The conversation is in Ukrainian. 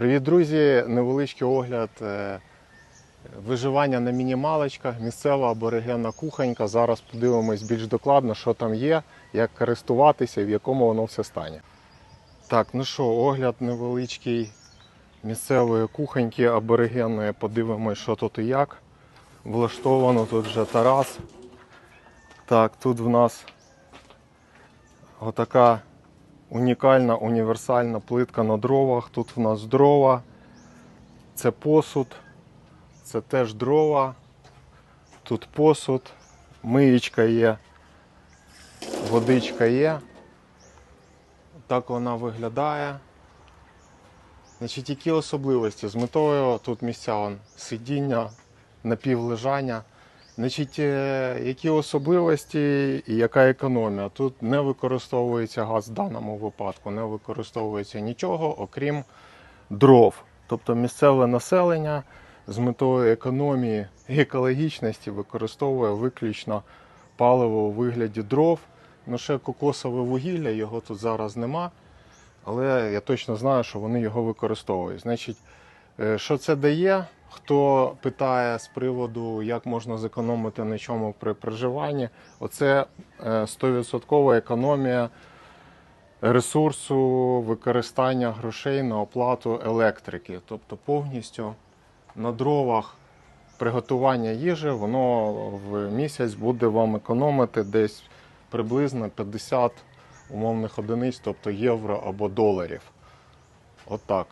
Привіт, друзі! Невеличкий огляд е, виживання на мінімалочках, місцева аборигенна кухонька. Зараз подивимось більш докладно, що там є, як користуватися і в якому воно все стані. Так, ну що, огляд невеличкий місцевої кухоньки аборигенної. Подивимось, що тут і як. Влаштовано тут вже Тарас. Так, тут в нас отака унікальна універсальна плитка на дровах. Тут в нас дрова, це посуд, це теж дрова, тут посуд, миєчка є, водичка є. Так вона виглядає. Значить, які особливості? З метою тут місця вон, сидіння, напівлежання. Значить, е, які особливості і яка економія? Тут не використовується газ в даному випадку, не використовується нічого, окрім дров. Тобто місцеве населення з метою економії і екологічності використовує виключно паливо у вигляді дров. Ну, ще кокосове вугілля, його тут зараз нема, але я точно знаю, що вони його використовують. Значить, Е, Що це дає? Хто питає з приводу, як можна зекономити на чому при проживанні, оце е, 100% економія ресурсу використання грошей на оплату електрики. Тобто повністю на дровах приготування їжі, воно в місяць буде вам економити десь приблизно 50 умовних одиниць, тобто євро або доларів. Отак.